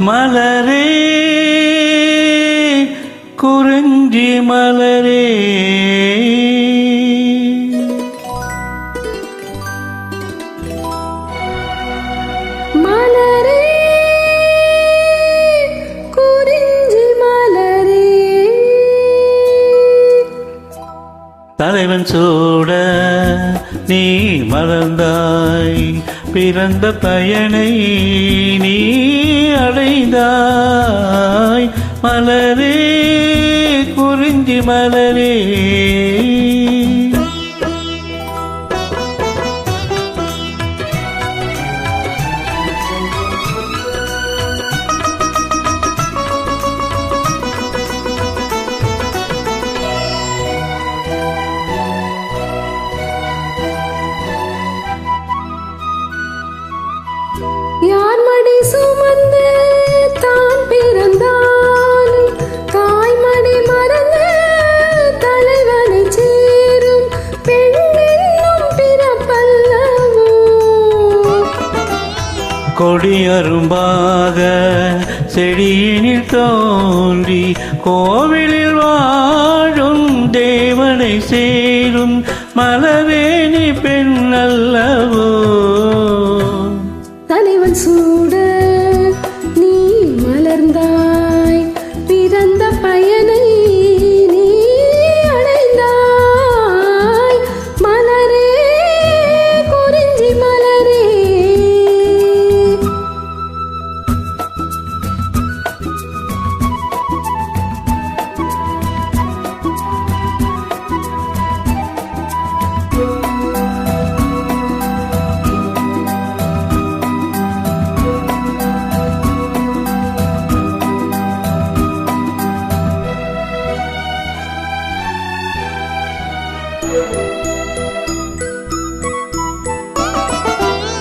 மலரே குறிஞ்சி மலரே. தலைவன் சூட நீ மறந்தாய். பிறந்த பயனை நீ அடைந்தாய். மலரே குறிஞ்சி மலரே. கொடி அரும்பாக செடியினில் தோன்றி கோவிலில் வாழும் தேவனை சேரும் மலவேணி பெண் அல்லவோ.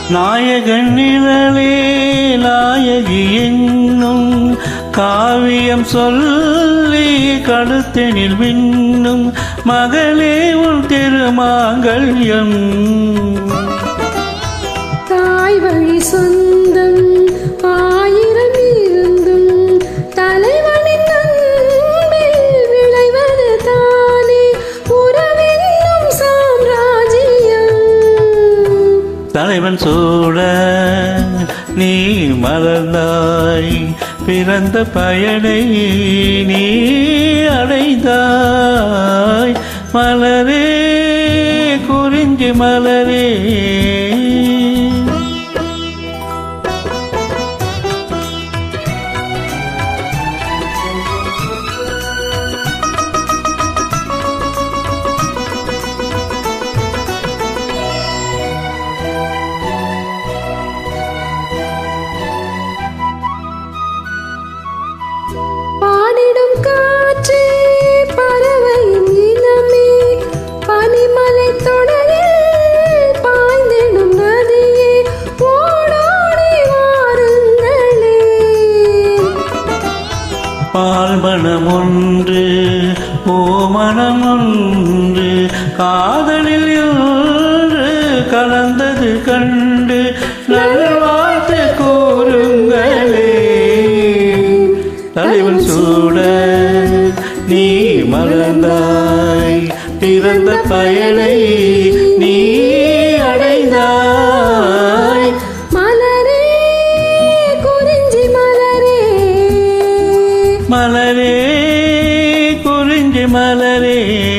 நாயகன் நிழலே நாயகி என்னும் காவியம் சொல்லி கழுத்தெனில் மின்னும் மகளே உன் திருமாங்கல்யம். தாய் வழி சொந்தம் தலைவன் சூட நீ மலர்ந்தாய் பிறந்த பயனை நீ அடைந்தாய். மலரே குறிஞ்சி மலரே. மனமொன்று ஓ மனமொன்று காதலில் ஒன்று கலந்தது கண்டு நல்வாழ்த்து கூறுங்களே. தலைவன் சூட நீ மறந்தாய் பிறந்த பயனை மலரே மலரே.